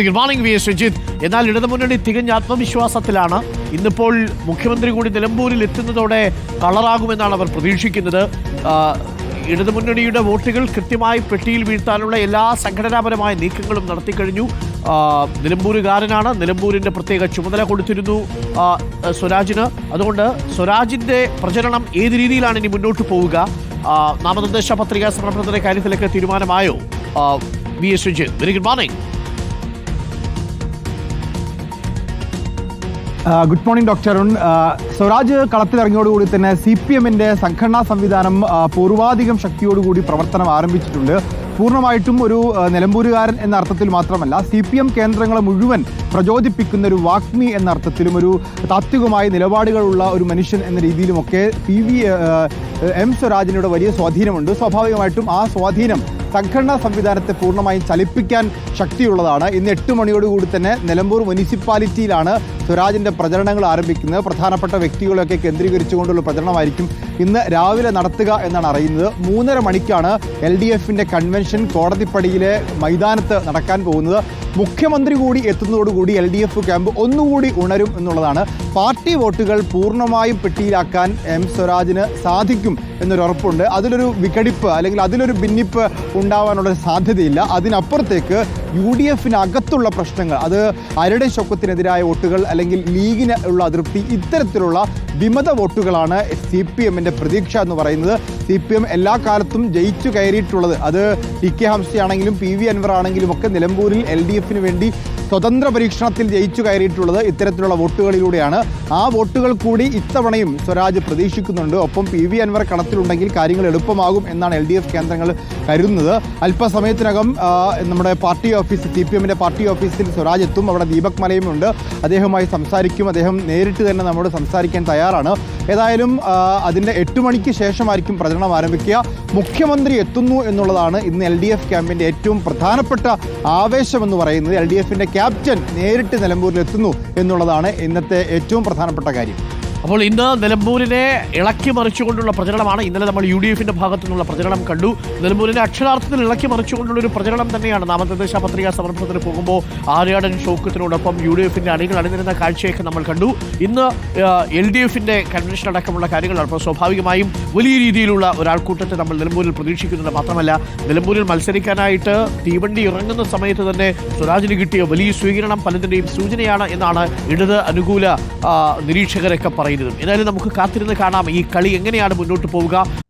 Good morning V S Ranjith എന്നാൽ ഇടതുമുന്നണി തികഞ്ഞ ആത്മവിശ്വാസത്തിലാണ്. ഇന്നിപ്പോൾ മുഖ്യമന്ത്രി കൂടി നിലമ്പൂരിൽ എത്തുന്നതോടെ കളറാകുമെന്നാണ് അവർ പ്രതീക്ഷിക്കുന്നത്. ഇടതുമുന്നണിയുടെ വോട്ടുകൾ കൃത്യമായി പെട്ടിയിൽ വീഴ്ത്താനുള്ള എല്ലാ സംഘടനാപരമായ നീക്കങ്ങളും നടത്തിക്കഴിഞ്ഞു. നിലമ്പൂരുകാരനാണ്. നിലമ്പൂരിന്റെ പ്രത്യേക ചുമതല കൊടുത്തിരുന്നു സ്വരാജിന്. അതുകൊണ്ട് സ്വരാജിന്റെ പ്രചരണം ഏത് രീതിയിലാണ് ഇനി മുന്നോട്ട് പോവുക? നാമനിർദ്ദേശ പത്രികാ സമർപ്പണത്തിന്റെ കാര്യത്തിലൊക്കെ തീരുമാനമായോ? V S Ranjith very good morning. Good morning doctor Arun. Swaraj കളത്തിലിറങ്ങിയോടുകൂടി തന്നെ സി പി എമ്മിന്റെ സംഘടനാ സംവിധാനം പൂർവാധികം ശക്തിയോടുകൂടി പ്രവർത്തനം ആരംഭിച്ചിട്ടുണ്ട്. പൂർണമായിട്ടും ഒരു നിലമ്പൂരുകാരൻ എന്ന അർത്ഥത്തിൽ മാത്രമല്ല സി പി എം കേന്ദ്രങ്ങളെ മുഴുവൻ പ്രചോദിപ്പിക്കുന്ന ഒരു വാഗ്മി എന്ന അർത്ഥത്തിലും ഒരു താത്വികമായ നിലപാടുകളുള്ള ഒരു മനുഷ്യൻ എന്ന രീതിയിലുമൊക്കെ പി വി എം സ്വരാജിനോട് വലിയ സ്വാധീനമുണ്ട്. സ്വാഭാവികമായിട്ടും ആ സ്വാധീനം സംഘടനാ സംവിധാനത്തെ പൂർണമായും ചലിപ്പിക്കാൻ ശക്തിയുള്ളതാണ്. ഇന്ന് എട്ട് മണിയോടുകൂടി തന്നെ നിലമ്പൂർ മുനിസിപ്പാലിറ്റിയിലാണ് സ്വരാജിന്റെ പ്രചരണങ്ങൾ ആരംഭിക്കുന്നത്. പ്രധാനപ്പെട്ട വ്യക്തികളെയൊക്കെ കേന്ദ്രീകരിച്ചുകൊണ്ടുള്ള പ്രചരണമായിരിക്കും ഇന്ന് രാവിലെ നടത്തുക എന്നാണ് അറിയുന്നത്. മൂന്നര മണിക്കാണ് എൽ ഡി എഫിന്റെ കൺവെൻഷൻ കോടതിപ്പടിയിലെ മൈതാനത്ത് നടക്കാൻ പോകുന്നത്. മുഖ്യമന്ത്രി കൂടി എത്തുന്നതോടുകൂടി എൽ ഡി എഫ് ക്യാമ്പ് ഒന്നുകൂടി ഉണരും എന്നുള്ളതാണ്. പാർട്ടി വോട്ടുകൾ പൂർണമായും പെട്ടിയിലാക്കാൻ എം സ്വരാജിന് സാധിക്കും എന്നൊരു ഉറപ്പുണ്ട്. അതിലൊരു വിഘടിപ്പ് അല്ലെങ്കിൽ അതിലൊരു ഭിന്നിപ്പ് ഉണ്ടാവാനുള്ള സാധ്യതയില്ല. അതിനപ്പുറത്തേക്ക് യു ഡി എഫിനകത്തുള്ള പ്രശ്നങ്ങൾ. അത് അരുടെ ശൊക്കത്തിനെതിരായ വോട്ടുകൾ അല്ലെങ്കിൽ ലീഗിന് ഉള്ള അതൃപ്തി ഇത്തരത്തിലുള്ള വിമത വോട്ടുകളാണ് സി പി എമ്മിന്റെ പ്രതീക്ഷ എന്ന് പറയുന്നത്. സി പി എം എല്ലാ കാലത്തും ജയിച്ചു കയറിയിട്ടുള്ളത്. അത് ടി കെ ഹംസയാണെങ്കിലും പി വി അൻവർ ആണെങ്കിലും ഒക്കെ നിലമ്പൂരിൽ എൽ ഡി എഫിന് വേണ്ടി സ്വതന്ത്ര പരീക്ഷണത്തിൽ ജയിച്ചു കയറിയിട്ടുള്ളത് ഇത്തരത്തിലുള്ള വോട്ടുകളിലൂടെയാണ്. ആ വോട്ടുകൾ കൂടി ഇത്തവണയും സ്വരാജ് പ്രതീക്ഷിക്കുന്നുണ്ട്. ഒപ്പം പി വി അൻവർ കണത്തിലുണ്ടെങ്കിൽ കാര്യങ്ങൾ എളുപ്പമാകും എന്നാണ് എൽ ഡി എഫ് കേന്ദ്രങ്ങൾ കരുതുന്നത്. അല്പസമയത്തിനകം നമ്മുടെ പാർട്ടി ഓഫീസ് സി പി എമ്മിന്റെ പാർട്ടി ഓഫീസിൽ സ്വരാജ് എത്തും അവിടെ ദീപക് മലയും ഉണ്ട്. അദ്ദേഹവുമായി സംസാരിക്കും. അദ്ദേഹം നേരിട്ട് തന്നെ നമ്മോട് സംസാരിക്കാൻ തയ്യാറാണ്. ഏതായാലും അതിന്റെ എട്ട് മണിക്ക് ശേഷമായിരിക്കും പ്രചരണം ആരംഭിക്കുക. മുഖ്യമന്ത്രി എത്തുന്നു എന്നുള്ളതാണ് ഇന്ന് എൽ ഡി എഫ് ക്യാമ്പിന്റെ ഏറ്റവും പ്രധാനപ്പെട്ട ആവേശം എന്ന് പറയുന്നത്. എൽ ഡി എഫിന്റെ ക്യാപ്റ്റൻ നേരിട്ട് നിലമ്പൂരിൽ എത്തുന്നു എന്നുള്ളതാണ് ഇന്നത്തെ ഏറ്റവും പ്രധാനപ്പെട്ട കാര്യം. അപ്പോൾ ഇന്ന് നിലമ്പൂരിനെ ഇളക്കി മറിച്ചുകൊണ്ടുള്ള പ്രചരണമാണ്. ഇന്നലെ നമ്മൾ യു ഡി എഫിന്റെ ഭാഗത്തു നിന്നുള്ള പ്രചരണം കണ്ടു. നിലമ്പൂരിനെ അക്ഷരാർത്ഥത്തിൽ ഇളക്കി മറിച്ചുകൊണ്ടുള്ള ഒരു പ്രചരണം തന്നെയാണ്. നാമനിർദ്ദേശ പത്രിക സമർപ്പണത്തിന് പോകുമ്പോൾ ആര്യാടൻ ഷോക്കത്തിനോടൊപ്പം യു ഡി എഫിന്റെ അണികൾ അണിനിരുന്ന കാഴ്ചയൊക്കെ നമ്മൾ കണ്ടു. ഇന്ന് എൽ ഡി എഫിന്റെ കൺവെൻഷൻ അടക്കമുള്ള കാര്യങ്ങളാണ് അപ്പോൾ സ്വാഭാവികമായും വലിയ രീതിയിലുള്ള ഒരാൾക്കൂട്ടത്തെ നമ്മൾ നിലമ്പൂരിൽ പ്രതീക്ഷിക്കുന്നുണ്ട് മാത്രമല്ല നിലമ്പൂരിൽ മത്സരിക്കാനായിട്ട് തീവണ്ടി ഇറങ്ങുന്ന സമയത്ത് തന്നെ സ്വരാജിന് കിട്ടിയ വലിയ സ്വീകരണം പലതിന്റെയും സൂചനയാണ് എന്നാണ് ഇടത് അനുകൂല നിരീക്ഷകരൊക്കെ പറയുന്നത്. ഏതായാലും നമുക്ക് കാത്തിരുന്ന് കാണാം ഈ കളി എങ്ങനെയാണ് മുന്നോട്ട് പോവുക.